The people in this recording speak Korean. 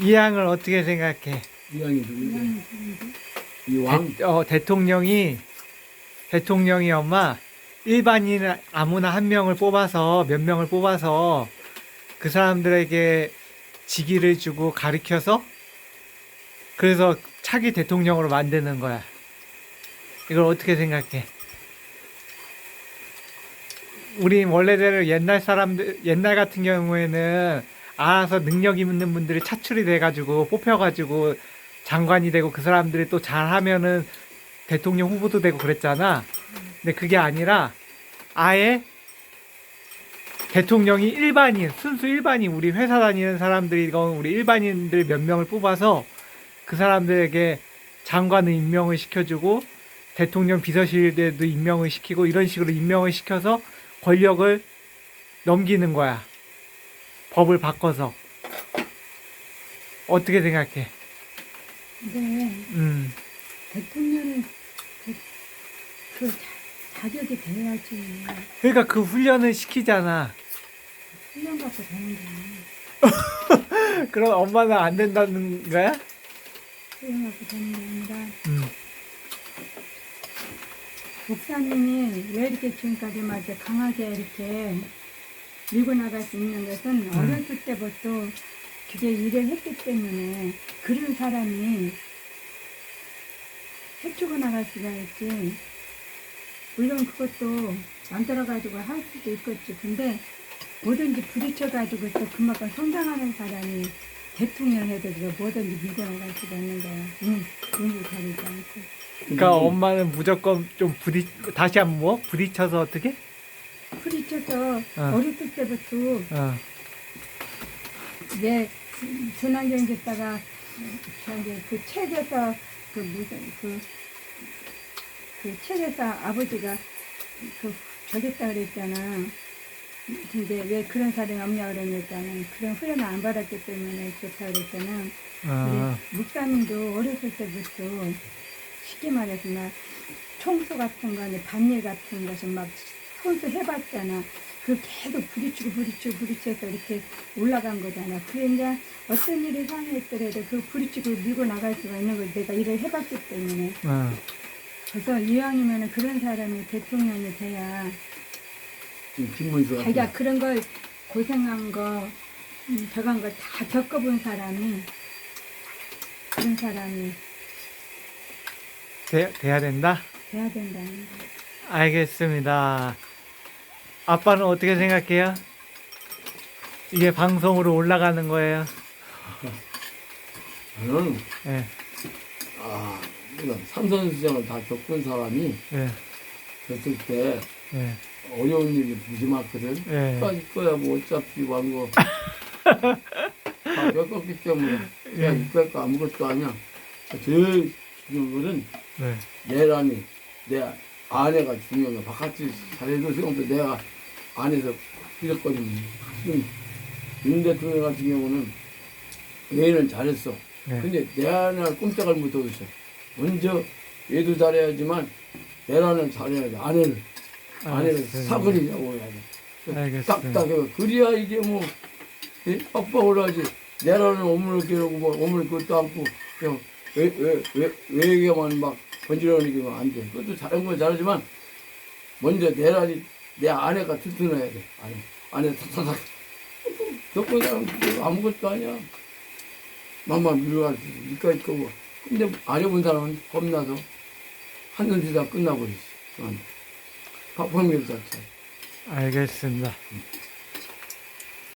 이양을 어떻게 생각해? 이왕이 누군데? 이왕? 대, 어, 대통령이 대통령이 엄마 일반인 아무나 한 명을 뽑아서 몇 명을 뽑아서 그 사람들에게 직위를 주고 가르쳐서 그래서 차기 대통령으로 만드는 거야. 이걸 어떻게 생각해? 우리 원래대로 옛날 사람들 옛날 같은 경우에는 알아서 능력 있는 분들이 차출이 돼가지고 뽑혀가지고 장관이 되고 그 사람들이 또 잘하면은 대통령 후보도 되고 그랬잖아. 근데 그게 아니라 아예 대통령이 일반인, 순수 일반인, 우리 회사 다니는 사람들이건 우리 일반인들 몇 명을 뽑아서 그 사람들에게 장관을 임명을 시켜주고 대통령 비서실에도 임명을 시키고 이런 식으로 임명을 시켜서 권력을 넘기는 거야. 법을 바꿔서. 어떻게 생각해? 근데 음. 대통령이 그, 그 자, 자격이 돼야지. 그러니까 그 훈련을 시키잖아. 훈련 갖고 되는 거야. 그럼 엄마는 안 된다는 거야? 훈련 갖고 되는 게 아니라 음. 목사님이 왜 이렇게 지금까지 막 이렇게 강하게 이렇게 밀고 나갈 수 있는 것은 어렸을 때부터 그게 일을 했기 때문에 그런 사람이 해치고 나갈 수가 있지. 물론 그것도 만들어가지고 할 수도 있겠지. 근데 뭐든지 부딪혀가지고 또 그만큼 성장하는 사람이 대통령 해도 뭐든지 밀고 나갈 수가 있는 거야. 응, 눈을 가리지 않고. 그러니까 엄마는 무조건 좀 부딪 다시 한번 뭐 부딪혀서 어떻게? 부딪혀서 어. 어렸을 때부터 어. 내 전환경 기다가 저기 그 책에서 그 무슨 그, 그 책에서 아버지가 그 저랬다 그랬잖아. 근데 왜 그런 사람이 없냐 그러니까는 그런 훈련을 안 받았기 때문에 그렇다 그랬잖아. 어. 우리 목사님도 어렸을 때부터 쉽게 말해서 막 청소 같은 거는 반일 같은 것을 막 손수 해봤잖아. 그 계속 부딪히고 부딪히고 부딪혀서 이렇게 올라간 거잖아. 그러니까 어떤 일이 상했더라도 그 부딪히고 밀고 나갈 수가 있는 걸 내가 일을 해봤기 때문에. 어. 그래서 이왕이면 그런 사람이 대통령이 돼야 김문수 자기가 그런 걸 고생한 거, 음, 저간 걸 다 겪어본 사람이 그런 사람이 돼, 돼야 된다. 돼야 된다는 거. 알겠습니다. 아빠는 어떻게 생각해요? 이게 방송으로 올라가는 거예요. 나는 예, 아 이건 삼선수장을 다 겪은 사람이 예, 됐을 때 예, 어려운 일이 무지 많거든. 예. 빠질 거야 뭐 어차피 왕거 다 겪었기 때문에 그냥 예. 이쁠 거 아무것도 아니야. 제일 중요한 거는 네. 내란이 내 아내가 중요한 거야. 바깥이 잘해도 생각도 내가 안에서 이랬거든. 지금 윤 대통령 같은 경우는 얘는 잘했어. 네. 근데 내란을 꼼짝을 못하고 있어. 먼저 얘도 잘해야지만 내란을 잘해야 돼. 아내를. 아내를 알겠습니다. 사거리 잡아야 돼. 딱딱해. 그래야 이게 뭐, 예? 빡빡을 하지. 내란을 오물 기르고 뭐, 오물 그것도 않고, 그냥, 왜, 왜, 왜, 외계만 막 번지르니까 안 돼. 그것도 잘한 건 잘하지만, 먼저 내란이, 내 아내가 튼튼해야 돼. 아내. 아내 사람 그거 아무것도 아니야. 맘만 밀어가지고, 이까지 거고. 근데 안 해본 사람은 겁나서, 한눈 뒤다 끝나버리지. 응. 파펑밀 자체. 알겠습니다.